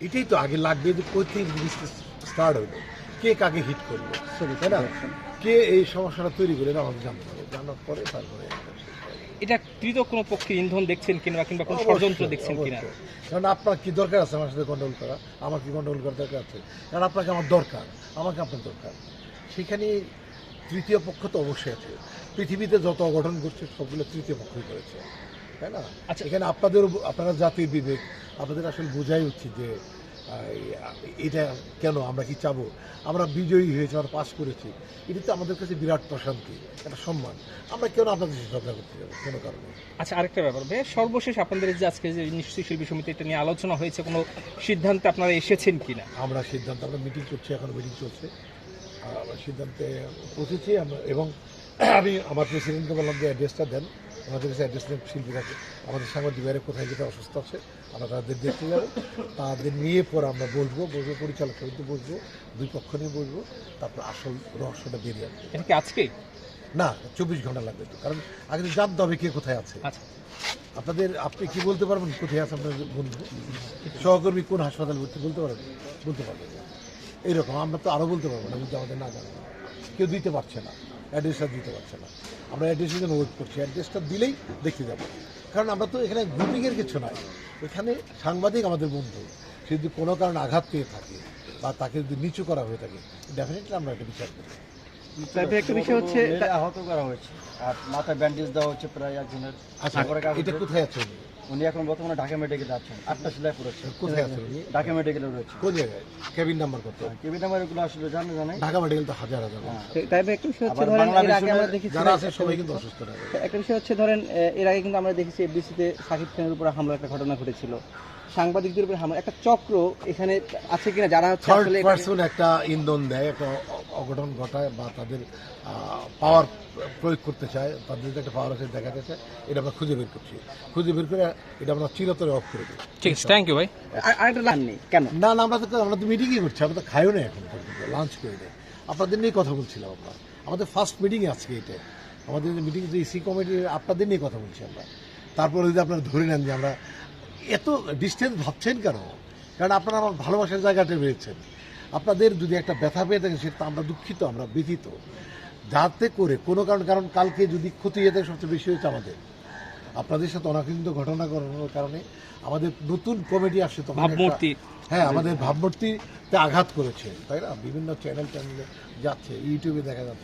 এটাই তো আগে লাগবে যে কোথেকে জিনিসটা স্টার্ট হলো কে কাকে হিট করল সরি তাই না? কে এই সমস্যাটা তৈরি করে আমাদের জানতে হবে। জানার পরে তারপরে। এটা তৃতীয় কোনো পক্ষের ইন্ধন দেখছেন কিনা কিংবা কোনো ষড়যন্ত্র দেখছেন কিনা। কারণ আপনার কি দরকার আছে আমার সাথে গন্ডগোল করা? আমার কি গন্ডগোল করার দরকার আছে? কারণ আপনাকে আমার দরকার আমাকে আপনার দরকার। সেখানে তৃতীয় পক্ষ তো অবশ্যই আছে। পৃথিবীতে যত অঘটন ঘটছে সবগুলো তৃতীয় পক্ষই করেছে। তাই না? আচ্ছা। এখানে আপনাদের আপনারা জাতির বিবেক আপনাদের আসলে বোঝাই উচিত যে এটা কেন আমরা কি চাবো? আমরা বিজয়ী হয়েছি আমরা পাশ করেছি। এটা তো আমাদের কাছে বিরাট প্রশান্তি একটা সম্মান। আমরা কেন আপনাদের সাথে ঝগড়া করতে যাব? কোনো কারণে। আচ্ছা আরেকটা ব্যাপার। ভাই সর্বশেষ আপনাদের যে আজকে যে নিশ্চয়ই শিল্পী সমিতি এটা নিয়ে আলোচনা হয়েছে কোনো সিদ্ধান্তে আপনারা এসেছেন কিনা? আমরা সিদ্ধান্ত আমরা মিটিং করছি এখন মিটিং চলছে। আমরা সিদ্ধান্তে পৌঁছেছি এবং আমি আমার প্রেসিডেন্টকে বললাম যে অ্যাড্রেসটা দেন। আমাদের কাছে অ্যাড্রেস নেই শিল্পীরাকে আমাদের সাংবাদিক বাইরে কোথায় যেটা অসুস্থ আছে আমরা তাদের দেখতে যাব। তাদের নিয়ে পরে আমরা বলব বসবো পরিচালক সমিতি বসবো দুই পক্ষ নিয়ে বসবো তারপর আসল রহস্যটা বেরিয়ে আসবে। এটা কি আজকেই না চব্বিশ ঘণ্টা লাগবে তো কারণ আগে তো জানতে হবে কে কোথায় আছে। আচ্ছা। আপনাদের আপনি কি বলতে পারবেন কোথায় আছে আপনার বন্ধু? সহকর্মী কোন হাসপাতালে ভর্তি বলতে পারবেন? বলতে পারবেন। এইরকম আমরা তো আরও বলতে পারব না যদি আমাদের না জানেন কেউ দিতে পারছে না। অ্যাড্রেসটা দিতে পারছে না। আমরা অ্যাড্রেসের জন্য ওয়েট করছি অ্যাড্রেসটা দিলেই দেখতে যাব কারণ আমরা তো এখানে গ্রুপিংয়ের কিছু নাই। এখানে সাংবাদিক আমাদের বন্ধু। সে যদি কোনো কারণে আঘাত পেয়ে থাকে বা তাকে যদি নিচু করা হয়ে থাকে ডেফিনেটলি আমরা একটা বিচার করি একটা বিষয় হচ্ছে আহত করা হয়েছে। আর মাথায় ব্যান্ডেজ দেওয়া হচ্ছে প্রায় একজনের। আচ্ছা এটা কোথায় আছে? উনি? এখন বর্তমানে ঢাকা মেডিকেলে আছেন। আটটা সেলাই পড়েছে কোথায় আছে? উনি? ঢাকা মেডিকেলে রয়েছে। কোন জায়গায়? কেবিন নাম্বার কত? কেবি নাম্বার এগুলো আসলে জানে জানে। ঢাকা মেডিকেল তো হাজার হাজার মানুষ। তারপরে একটা বিষয় হচ্ছে ধরেন এর আগে আমরা দেখেছি যারা আছে সবাই কিন্তু অসুস্থ থাকে একটা বিষয় হচ্ছে ধরেন এর আগে কিন্তু আমরা দেখেছি এফডিসিতে সাকিব খানের উপর হামলার একটা ঘটনা ঘটেছিল। সাংবাদিকদের উপর হামলা একটা চক্র এখানে আছে কিনা যারা হচ্ছে আসলে একটা ইন্ধন দেয় একটা অঘটন ঘটায় বা তাদের পাওয়ার প্রয়োগ করতে চায় তাদের যে একটা পাওয়ার আছে দেখাতে চায় এটা আমরা খুঁজে বের করছি। খুঁজে বের করে এটা আমরা চিরতরে অফ করে দিই। ঠিক আছে থ্যাংক ইউ ভাই। আর- আরেকটা লাইন নেই কেন? না না আমরা তো আমরা তো মিটিংই করছি আমরা তো খাইও না এখন লাঞ্চ করে নেই আপনাদের নিয়ে কথা বলছিলাম আমরা। আমাদের ফার্স্ট মিটিং আজকে এটা। আমাদের যে মিটিং যে ইসি কমিটির আপনাদের নিয়ে কথা বলছি আমরা। তারপরে যদি আপনারা ধরে নেন যে আমরা এত ডিস্টেন্স ভাবছেন কেন? কারণ আপনারা আমার ভালোবাসার জায়গাটা পেয়েছেন আপনাদের যদি একটা ব্যথা পেয়ে থাকেন সেটা আমরা দুঃখিত আমরা ব্যথিত। যাতে করে কোনো কারণ কারণ কালকে যদি ক্ষতি হয়ে থাকে সবচেয়ে বেশি হয়েছে আমাদের। আপনাদের সাথে অনাকৃত ঘটনা ঘটানোর কারণে আমাদের নতুন কমেডি আসছে তখন ভাবমূর্তি। হ্যাঁ আমাদের ভাবমূর্তিতে আঘাত করেছে তাই না? বিভিন্ন চ্যানেল চ্যানেলে যাচ্ছে ইউটিউবে দেখা যাচ্ছে।